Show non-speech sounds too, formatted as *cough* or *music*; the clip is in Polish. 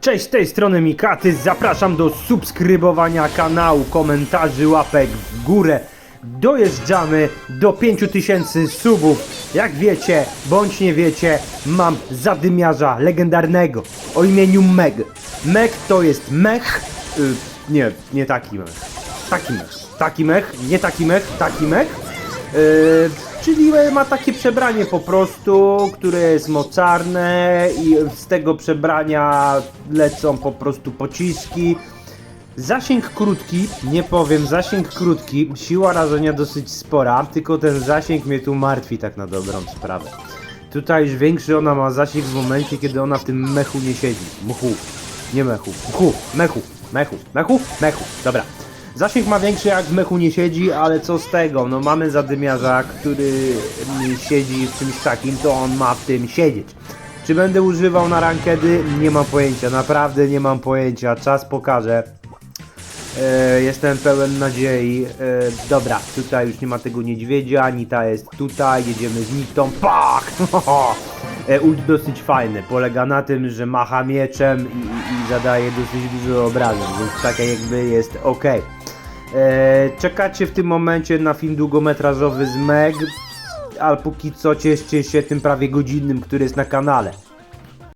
Cześć, z tej strony Mikaty, zapraszam do subskrybowania kanału, komentarzy, łapek w górę. Dojeżdżamy do 5000 subów. Jak wiecie, bądź nie wiecie, mam zadymiarza legendarnego o imieniu Meg. Meg to jest mech, y, nie, nie taki mech, taki mech, taki mech, nie taki mech, taki mech. Yy, czyli ma takie przebranie po prostu, które jest mocarne i z tego przebrania lecą po prostu pociski. Zasięg krótki, nie powiem, zasięg krótki, siła rażenia dosyć spora, tylko ten zasięg mnie tu martwi tak na dobrą sprawę. Tutaj już większy ona ma zasięg w momencie, kiedy ona w tym mechu nie siedzi. Mchu, nie mechu, mchu, mechu, mechu, mechu, mechu, dobra. Zasięg ma większy jak w mechu nie siedzi, ale co z tego? No mamy zadymiarza, który siedzi w czymś takim, to on ma w tym siedzieć. Czy będę używał na rankedy? Nie mam pojęcia, naprawdę nie mam pojęcia, czas pokaże. E, jestem pełen nadziei. E, dobra, tutaj już nie ma tego niedźwiedzia, Anita jest tutaj, jedziemy z Nitą. Pach! *laughs* e, ult dosyć fajny, polega na tym, że macha mieczem i, i, i zadaje dosyć dużo obrażeń, więc jakby jest ok. E, czekacie w tym momencie na film długometrażowy z Meg, ale póki co cieszcie się tym prawie godzinnym, który jest na kanale.